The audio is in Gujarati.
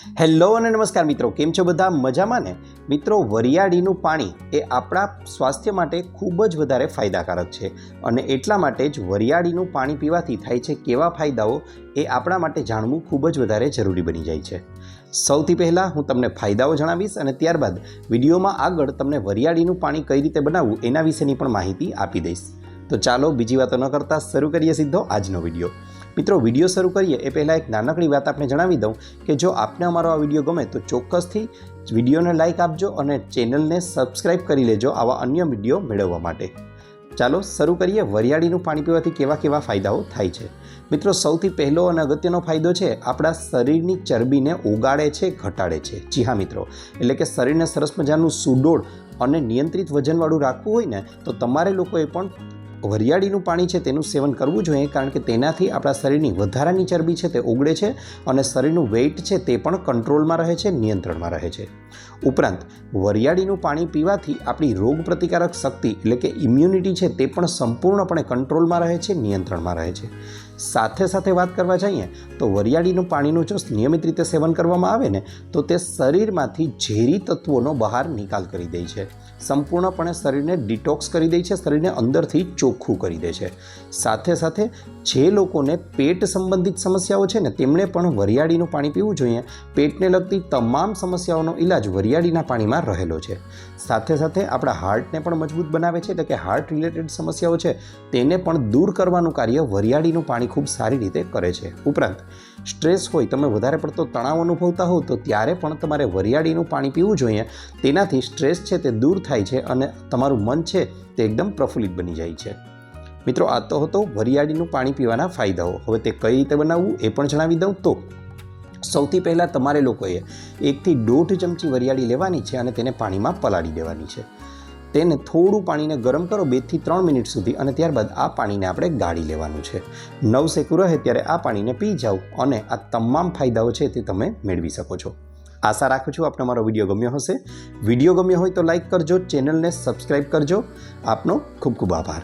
હેલો અને નમસ્કાર મિત્રો, કેમ છો બધા? મજામાં ને? મિત્રો, વરિયાળીનું પાણી એ આપણા સ્વાસ્થ્ય માટે ખૂબ જ વધારે ફાયદાકારક છે અને એટલા માટે જ વરિયાળીનું પાણી પીવાથી થાય છે કેવા ફાયદાઓ એ આપણા માટે જાણવું ખૂબ જ વધારે જરૂરી બની જાય છે. સૌથી પહેલાં હું તમને ફાયદાઓ જણાવીશ અને ત્યારબાદ વિડીયોમાં આગળ તમને વરિયાળીનું પાણી કઈ રીતે બનાવવું એના વિશેની પણ માહિતી આપી દઈશ. તો ચાલો બીજી વાતો ન કરતાં શરૂ કરીએ સીધો આજનો વીડિયો. મિત્રો, વીડિયો શરૂ કરીએ એ પહેલાં એક નાનકડી વાત આપણે જણાવી દઉં કે જો આપને અમારો આ વીડિયો ગમે તો ચોક્કસથી વિડીયોને લાઇક આપજો અને ચેનલને સબસ્ક્રાઇબ કરી લેજો આવા અન્ય વીડિયો મેળવવા માટે. ચાલો શરૂ કરીએ વરિયાળીનું પાણી પીવાથી કેવા કેવા ફાયદાઓ થાય છે. મિત્રો, સૌથી પહેલો અને અગત્યનો ફાયદો છે આપણા શરીરની ચરબીને ઓગાળે છે, ઘટાડે છે. જી હા મિત્રો, એટલે કે શરીરને સરસ મજાનું સુડોળ અને નિયંત્રિત વજનવાળું રાખવું હોય ને તો તમારે લોકોએ પણ વરિયાળીનું પાણી છે તેનું સેવન કરવું જોઈએ કારણ કે તેનાથી આપણા શરીરની વધારાની ચરબી છે તે ઓગળે છે અને શરીરનું વેઇટ છે તે પણ કંટ્રોલમાં રહે છે, નિયંત્રણમાં રહે છે. ઉપરાંત, વરિયાળીનું પાણી પીવાથી આપણી રોગ પ્રતિકારક શક્તિ એટલે કે ઇમ્યુનિટી છે તે પણ સંપૂર્ણપણે કંટ્રોલમાં રહે છે, નિયંત્રણમાં રહે છે. સાથે સાથે વાત કરવા જઈએ, તો વરિયાળીનું પાણીનું જો નિયમિત રીતે સેવન કરવામાં આવે ને, તો તે શરીરમાંથી ઝેરી તત્વોનો બહાર નિકાલ કરી દે છે. સંપૂર્ણપણે શરીરને ડિટોક્સ કરી દે છે શરીરને અંદરથી ચોખ્ખું કરી દે છે. સાથે સાથે જે લોકોને પેટ સંબંધિત સમસ્યાઓ છે ને, તેમણે પણ વરિયાળીનું પાણી પીવું જોઈએ. પેટને લગતી તમામ સમસ્યાઓનો ઇલાજ વરિયાળીના પાણીમાં રહેલો છે. સાથે સાથે આપણા હાર્ટને પણ મજબૂત બનાવે છે, એટલે કે હાર્ટ રિલેટેડ સમસ્યાઓ છે, તેને પણ દૂર કરવાનું કાર્ય વરિયાળીનું પાણી ખૂબ સારી રીતે કરે છે. ઉપરાંત, સ્ટ્રેસ હોય, તમે વધારે પડતો તણાવ અનુભવતા હોવ તો ત્યારે પણ તમારે વરિયાળીનું પાણી પીવું જોઈએ. તેનાથી સ્ટ્રેસ છે તે દૂર થાય છે અને તમારું મન છે તે એકદમ પ્રફુલ્લિત બની જાય છે. મિત્રો, આ તો હતો વરિયાળીનું પાણી પીવાના ફાયદાઓ. હવે તે કઈ રીતે બનાવવું એ પણ જણાવી દઉં તો, સૌથી પહેલાં તમારે લોકોએ એકથી દોઢ ચમચી વરિયાળી લેવાની છે અને તેને પાણીમાં પલાળી દેવાની છે. તેને થોડું પાણીને ગરમ કરો બેથી ત્રણ મિનિટ સુધી અને ત્યારબાદ આ પાણીને આપણે ગાળી લેવાનું છે. નવ સેકું રહે ત્યારે આ પાણીને પી જાઓ અને આ તમામ ફાયદાઓ છે તે તમે મેળવી શકો છો. આશા રાખું છું આપને મારો વીડિયો ગમ્યો હશે. વીડિયો ગમ્યો હોય તો લાઇક કરજો, ચેનલને સબસ્ક્રાઈબ કરજો. આપનો ખૂબ ખૂબ આભાર.